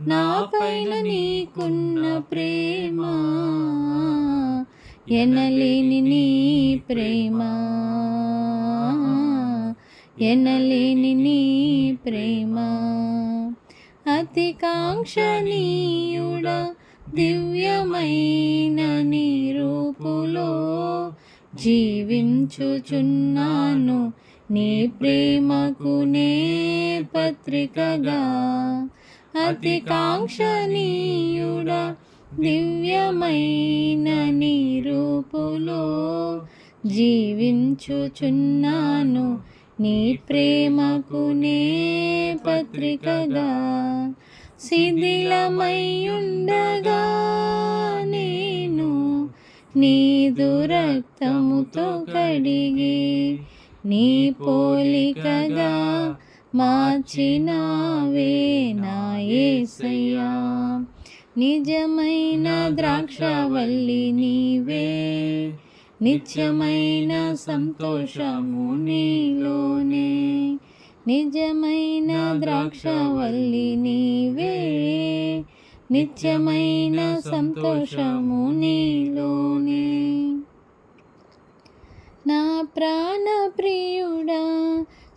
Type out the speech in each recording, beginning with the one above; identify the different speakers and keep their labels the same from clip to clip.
Speaker 1: నా పైన నీకున్న ప్రేమ ఎనలేని నీ ప్రేమ. ఎనలేని నీ ప్రేమ. అతి కాంక్షణీయుడ దివ్యమైన నీ రూపులో జీవించుచున్నాను. నీ ప్రేమకు నే పత్రికగా అతి కాంక్షణీయుడ దివ్యమైన రూపులో జీవించుచున్నాను. నీ ప్రేమకు నే పత్రికగా శిథిలమయ్యుండగా నేను నీదు రక్తముతో కడిగి నీ పోలికగా మార్చినావే నా ఏసయ్యా? నిజమైన ద్రాక్షవల్లి నీవే. నిత్యమైన సంతోషము నీలోనే. నిజమైన ద్రాక్షవల్లి నీవే. నిత్యమైన సంతోషము నీలోనే. నా ప్రాణ ప్రియుడా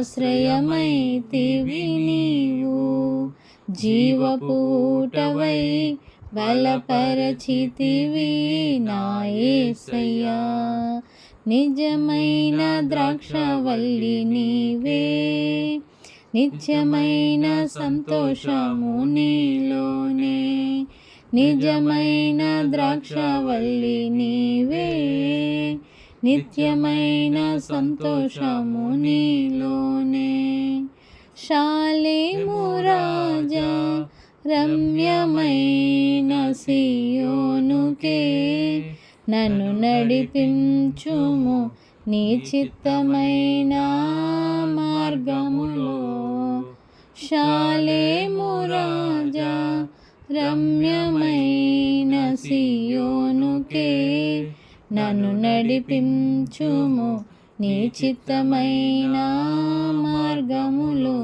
Speaker 1: ఆశ్రయమైతివి నీవు జీవపూటవై బలపరచితివి నాయసయ్యా నిజమైన ద్రాక్షవల్లి నీవే. నిత్యమైన సంతోషము నీలోనే. నిజమైన ద్రాక్షవల్లి నీవే. నిత్యమైన సంతోషము నీలో. శాలేము రాజా రమ్యమైన సియోనుకే నన్ను నడిపించుము నీ చిత్తమైన మార్గములో. శాలేము రాజా రమ్యమైన సియోనుకే నన్ను నడిపించుము నీ చిత్తమైన మార్గములో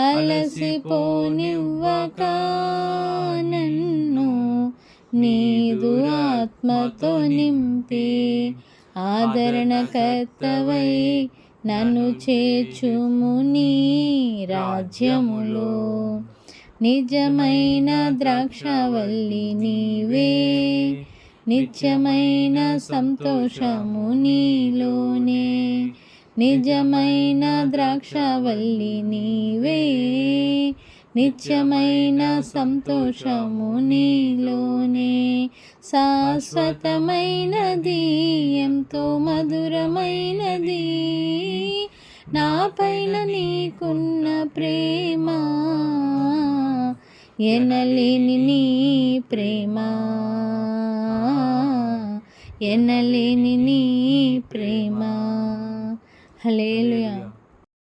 Speaker 1: అలసిపోనివ్వక నన్ను నీదు ఆత్మతో నింపి ఆదరణకర్తవై నన్ను చేర్చుము నీ రాజ్యములో. నిజమైన ద్రాక్షవల్లి నీవే నిత్యమైన సంతోషము నీలోనే నిజమైన ద్రాక్షవల్లి నీవే నిత్యమైన సంతోషము నీలోనే శాశ్వతమైనది ఎంతో మధురమైనది నా పైన నీకున్న ప్రేమ ఎనలేని నీ ప్రేమ. ఎనలేని నీ ప్రేమ. హలేలుయా